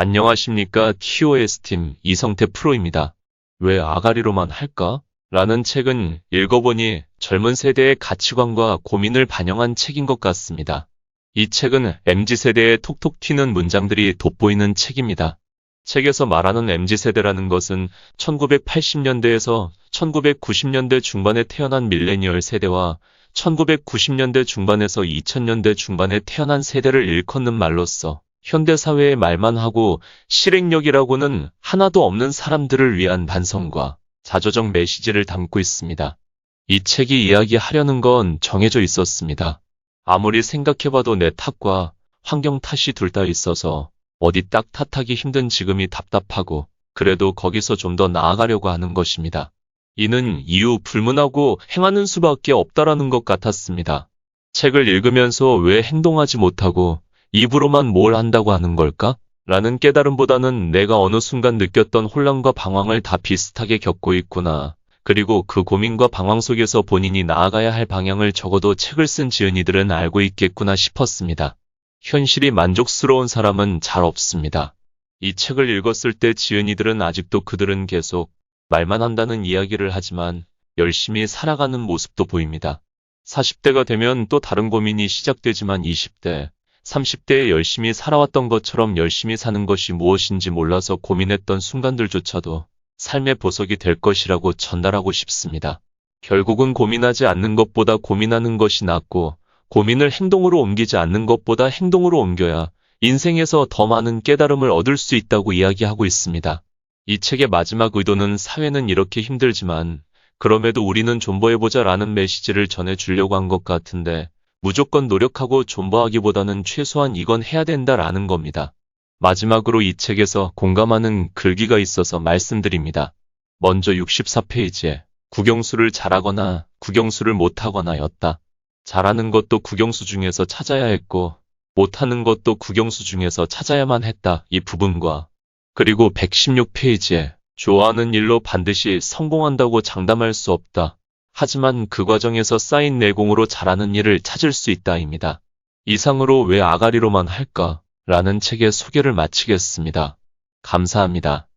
안녕하십니까. TOS팀 이성태 프로입니다. 왜 아가리로만 할까? 라는 책은 읽어보니 젊은 세대의 가치관과 고민을 반영한 책인 것 같습니다. 이 책은 MZ세대의 톡톡 튀는 문장들이 돋보이는 책입니다. 책에서 말하는 MZ세대라는 것은 1980년대에서 1990년대 중반에 태어난 밀레니얼 세대와 1990년대 중반에서 2000년대 중반에 태어난 세대를 일컫는 말로써 현대사회의 말만 하고 실행력이라고는 하나도 없는 사람들을 위한 반성과 자조적 메시지를 담고 있습니다. 이 책이 이야기하려는 건 정해져 있었습니다. 아무리 생각해봐도 내 탓과 환경 탓이 둘 다 있어서 어디 딱 탓하기 힘든 지금이 답답하고 그래도 거기서 좀 더 나아가려고 하는 것입니다. 이는 이유 불문하고 행하는 수밖에 없다라는 것 같았습니다. 책을 읽으면서 왜 행동하지 못하고 입으로만 뭘 한다고 하는 걸까? 라는 깨달음보다는 내가 어느 순간 느꼈던 혼란과 방황을 다 비슷하게 겪고 있구나. 그리고 그 고민과 방황 속에서 본인이 나아가야 할 방향을 적어도 책을 쓴 지은이들은 알고 있겠구나 싶었습니다. 현실이 만족스러운 사람은 잘 없습니다. 이 책을 읽었을 때 지은이들은 아직도 그들은 계속 말만 한다는 이야기를 하지만 열심히 살아가는 모습도 보입니다. 40대가 되면 또 다른 고민이 시작되지만 20대, 30대에 열심히 살아왔던 것처럼 열심히 사는 것이 무엇인지 몰라서 고민했던 순간들조차도 삶의 보석이 될 것이라고 전달하고 싶습니다. 결국은 고민하지 않는 것보다 고민하는 것이 낫고 고민을 행동으로 옮기지 않는 것보다 행동으로 옮겨야 인생에서 더 많은 깨달음을 얻을 수 있다고 이야기하고 있습니다. 이 책의 마지막 의도는 사회는 이렇게 힘들지만 그럼에도 우리는 존버해보자 라는 메시지를 전해주려고 한 것 같은데 무조건 노력하고 존버하기보다는 최소한 이건 해야 된다라는 겁니다. 마지막으로 이 책에서 공감하는 글귀가 있어서 말씀드립니다. 먼저 64페이지에 국영수를 잘하거나 국영수를 못하거나 였다. 잘하는 것도 국영수 중에서 찾아야 했고 못하는 것도 국영수 중에서 찾아야만 했다. 이 부분과 그리고 116페이지에 좋아하는 일로 반드시 성공한다고 장담할 수 없다. 하지만 그 과정에서 쌓인 내공으로 잘하는 일을 찾을 수 있다입니다. 이상으로 왜 아가리로만 할까? 라는 책의 소개를 마치겠습니다. 감사합니다.